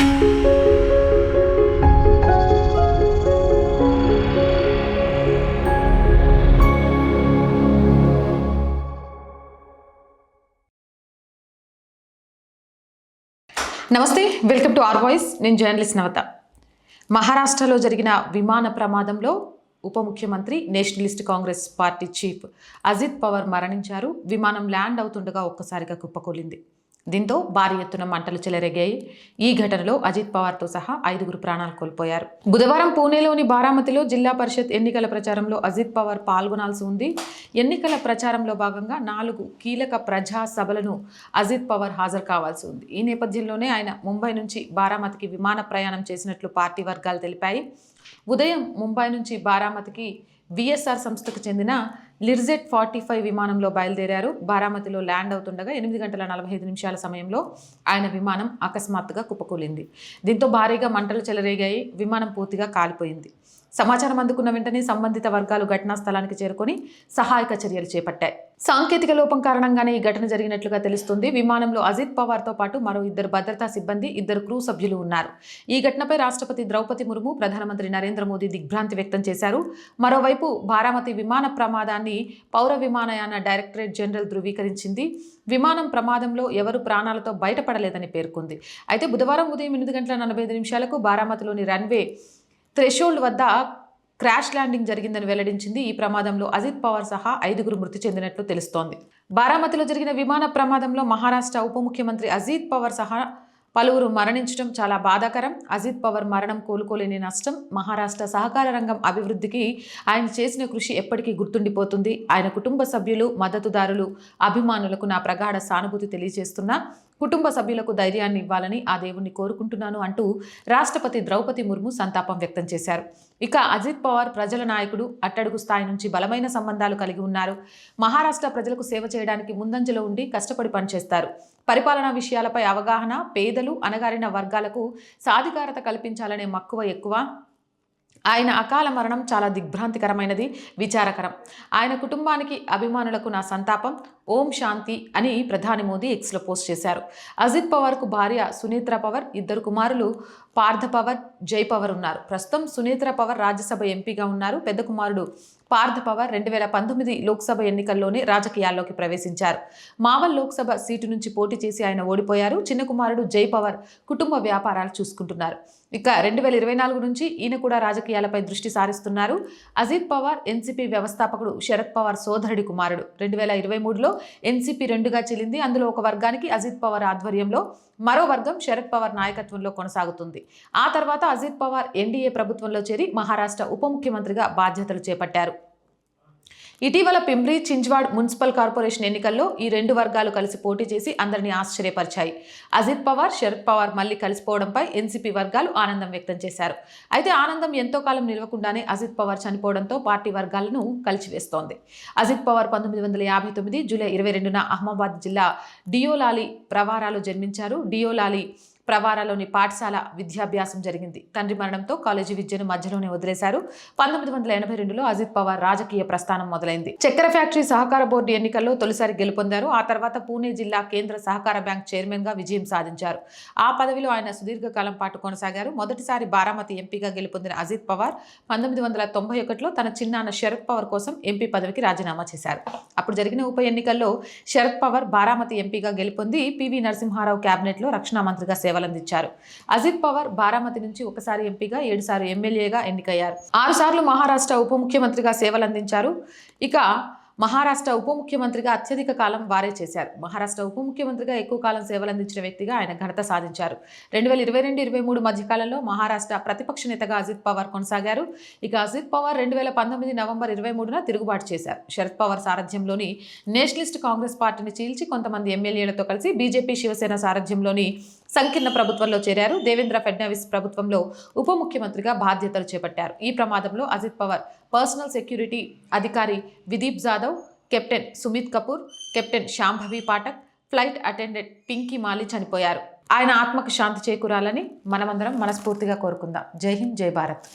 నమస్తే welcome to R voice నేను journalist Navatha. మహారాష్ట్రలో జరిగిన విమాన ప్రమాదంలో ఉప ముఖ్యమంత్రి Nationalist Congress Party chief Ajit Pawar మరణించారు. విమానం ల్యాండ్ అవుతుండగా ఒక్కసారిగా కుప్పకూలింది. దీంతో భారీ ఎత్తున మంటలు చెలరేగాయి. ఈ ఘటనలో అజిత్ పవార్తో సహా ఐదుగురు ప్రాణాలు కోల్పోయారు. బుధవారం పూణేలోని బారామతిలో జిల్లా పరిషత్ ఎన్నికల ప్రచారంలో అజిత్ పవార్ పాల్గొనాల్సి ఉంది. ఎన్నికల ప్రచారంలో భాగంగా నాలుగు కీలక ప్రజా సభలను అజిత్ పవార్ హాజరు కావాల్సి ఉంది. ఈ నేపథ్యంలోనే ఆయన ముంబై నుంచి బారామతికి విమాన ప్రయాణం చేసినట్లు పార్టీ వర్గాలు తెలిపాయి. ఉదయం ముంబై నుంచి బారామతికి విఎస్ఆర్ సంస్థకు చెందిన లిర్జెట్ ఫార్టీ ఫైవ్ విమానంలో బయలుదేరారు. బారామతిలో ల్యాండ్ అవుతుండగా ఎనిమిది గంటల నలభై ఐదు నిమిషాల సమయంలో ఆయన విమానం అకస్మాత్తుగా కుప్పకూలింది. దీంతో భారీగా మంటలు చెలరేగాయి. విమానం పూర్తిగా కాలిపోయింది. సమాచారం అందుకున్న వెంటనే సంబంధిత వర్గాలు ఘటనా స్థలానికి చేరుకొని సహాయక చర్యలు చేపట్టాయి. సాంకేతిక లోపం కారణంగానే ఈ ఘటన జరిగినట్లుగా తెలుస్తుంది. విమానంలో అజిత్ పవార్తో పాటు మరో ఇద్దరు భద్రతా సిబ్బంది ఇద్దరు క్రూ సభ్యులు ఉన్నారు. ఈ ఘటనపై రాష్ట్రపతి ద్రౌపది ముర్ము ప్రధానమంత్రి నరేంద్ర మోదీ దిగ్భ్రాంతి వ్యక్తం చేశారు. మరోవైపు బారామతి విమాన ప్రమాదాన్ని పౌర విమానయాన డైరెక్టరేట్ జనరల్ ధృవీకరించింది. విమానం ప్రమాదంలో ఎవరు ప్రాణాలతో బయటపడలేదని పేర్కొంది. అయితే బుధవారం ఉదయం ఎనిమిది గంటల నలభై ఐదు నిమిషాలకు బారామతిలోని రన్వే థ్రెషోల్డ్ వద్ద క్రాష్ ల్యాండింగ్ జరిగిందని వెల్లడించింది ఈ ప్రమాదంలో అజిత్ పవార్ సహా ఐదుగురు మృతి చెందినట్లు తెలుస్తోంది. బారామతిలో జరిగిన విమాన ప్రమాదంలో మహారాష్ట్ర ఉప ముఖ్యమంత్రి అజిత్ పవార్ సహా పలువురు మరణించడం చాలా బాధాకరం. అజిత్ పవార్ మరణం కోలుకోలేని నష్టం. మహారాష్ట్ర సహకార రంగం అభివృద్ధికి ఆయన చేసిన కృషి ఎప్పటికీ గుర్తుండిపోతుంది. ఆయన కుటుంబ సభ్యులు మద్దతుదారులు అభిమానులకు నా ప్రగాఢ సానుభూతి తెలియజేస్తున్నా. కుటుంబ సభ్యులకు ధైర్యాన్ని ఇవ్వాలని ఆ దేవుణ్ణి కోరుకుంటున్నాను అంటూ రాష్ట్రపతి ద్రౌపది ముర్ము సంతాపం వ్యక్తం చేశారు. ఇక అజిత్ పవార్ ప్రజల నాయకుడు అట్టడుగు స్థాయి నుంచి బలమైన సంబంధాలు కలిగి ఉన్నారు. మహారాష్ట్ర ప్రజలకు సేవ చేయడానికి ముందంజలో ఉండి కష్టపడి పనిచేస్తారు. పరిపాలనా విషయాలపై అవగాహన పేదలు అణగారిన వర్గాలకు సాధికారత కల్పించాలనే మక్కువ ఎక్కువ. ఆయన అకాల మరణం చాలా దిగ్భ్రాంతికరమైనది విచారకరం. ఆయన కుటుంబానికి అభిమానులకు నా సంతాపం ఓం శాంతి అని ప్రధాని మోదీ ఎక్స్లో పోస్ట్ చేశారు. అజిత్ పవార్కు భార్య సునీత్ర పవర్ ఇద్దరు కుమారులు పార్థ పవర్ జై పవర్ ఉన్నారు. ప్రస్తుతం సునీత్ర పవర్ రాజ్యసభ ఎంపీగా ఉన్నారు. పెద్ద కుమారుడు పార్థ పవర్ రెండు వేల పంతొమ్మిది లోక్సభ ఎన్నికల్లోనే రాజకీయాల్లోకి ప్రవేశించారు. మావల్ లోక్సభ సీటు నుంచి పోటీ చేసి ఆయన ఓడిపోయారు. చిన్న కుమారుడు జై పవర్ కుటుంబ వ్యాపారాలు చూసుకుంటున్నారు. ఇక రెండు వేల ఇరవై నాలుగు నుంచి ఈయన కూడా రాజకీయాలపై దృష్టి సారిస్తున్నారు. అజిత్ పవార్ ఎన్సీపీ వ్యవస్థాపకుడు శరద్ పవార్ సోదరుడి కుమారుడు. రెండు వేల ఇరవై మూడులో ఎన్సీపీ రెండుగా చెల్లింది. అందులో ఒక వర్గానికి అజిత్ పవార్ ఆధ్వర్యంలో మరో వర్గం శరద్ పవార్ నాయకత్వంలో కొనసాగుతుంది. ఆ తర్వాత అజిత్ పవార్ ఎన్డీఏ ప్రభుత్వంలో చేరి మహారాష్ట్ర ఉప ముఖ్యమంత్రిగా బాధ్యతలు చేపట్టారు. ఇటీవల పింబ్రి చింజ్వాడ్ మున్సిపల్ కార్పొరేషన్ ఎన్నికల్లో ఈ రెండు వర్గాలు కలిసి పోటీ చేసి అందరినీ ఆశ్చర్యపరిచాయి. అజిత్ పవార్ శరద్ పవార్ మళ్ళీ కలిసిపోవడంపై ఎన్సీపీ వర్గాలు ఆనందం వ్యక్తం చేశారు. అయితే ఆనందం ఎంతో కాలం నిలవకుండానే అజిత్ పవార్ చనిపోవడంతో పార్టీ వర్గాలను కలిచివేస్తోంది అజిత్ పవార్ పంతొమ్మిది వందల యాభై తొమ్మిది జూలై ఇరవై రెండున అహ్మదాబాద్ జిల్లా డియోలాలి ప్రవారాలో జన్మించారు. డియోలాలి ప్రవారాలోని పాఠశాల విద్యాభ్యాసం జరిగింది. తండ్రి మరణంతో కాలేజీ విద్యను మధ్యలోనే వదిలేశారు. పంతొమ్మిది వందల ఎనభై రెండులో అజిత్ పవార్ రాజకీయ ప్రస్థానం మొదలైంది. చక్కెర ఫ్యాక్టరీ సహకార బోర్డు ఎన్నికల్లో తొలిసారి గెలుపొందారు. ఆ తర్వాత పూణే జిల్లా కేంద్ర సహకార బ్యాంక్ చైర్మన్గా విజయం సాధించారు. ఆ పదవిలో ఆయన సుదీర్ఘకాలం పాటు కొనసాగారు. మొదటిసారి బారామతి ఎంపీగా గెలుపొందిన అజిత్ పవార్ పంతొమ్మిది వందల తొంభై ఒకటిలో తన చిన్నాన్న శరద్ పవార్ కోసం ఎంపీ పదవికి రాజీనామా చేశారు. అప్పుడు జరిగిన ఉప ఎన్నికల్లో శరద్ పవార్ బారామతి ఎంపీగా గెలుపొంది పివి నరసింహారావు కేబినెట్లో రక్షణ మంత్రిగా సేవలందించారు అజిత్ పవార్ బారామతి నుంచి ఒకసారి ఎంపీగా ఏడుసార్లు ఎమ్మెల్యేగా ఎన్నికయ్యారు. ఆరుసార్లు మహారాష్ట్ర ఉప ముఖ్యమంత్రిగా సేవలందించారు. ఇక మహారాష్ట్ర ఉప ముఖ్యమంత్రిగా అత్యధిక కాలం వారే చేశారు. మహారాష్ట్ర ఉప ముఖ్యమంత్రిగా ఎక్కువ కాలం సేవలందించిన వ్యక్తిగా ఆయన ఘనత సాధించారు. రెండు వేల ఇరవై రెండు ఇరవై మూడు మధ్యకాలంలో మహారాష్ట్ర ప్రతిపక్ష నేతగా అజిత్ పవార్ కొనసాగారు. ఇక అజిత్ పవార్ రెండు వేల పంతొమ్మిది నవంబర్ ఇరవై మూడున తిరుగుబాటు చేశారు. శరద్ పవార్ సారథ్యంలోని నేషనలిస్ట్ కాంగ్రెస్ పార్టీని చీల్చి కొంతమంది ఎమ్మెల్యేలతో కలిసి బీజేపీ శివసేన సారథ్యంలోని సంకీర్ణ ప్రభుత్వంలో చేరారు. దేవేంద్ర ఫడ్నవీస్ ప్రభుత్వంలో ఉప ముఖ్యమంత్రిగా బాధ్యతలు చేపట్టారు. ఈ ప్రమాదంలో అజిత్ పవార్ పర్సనల్ సెక్యూరిటీ అధికారి Vidip Jadhav captain Sumit Kapoor captain Shambhavi Pathak flight attendant Pinky Mali చనిపోయారు. ఆయన ఆత్మకు శాంతి చేకూరాలని మనమందరం మనస్ఫూర్తిగా కోరుకుందాం. జై హింద్ జై భారత్.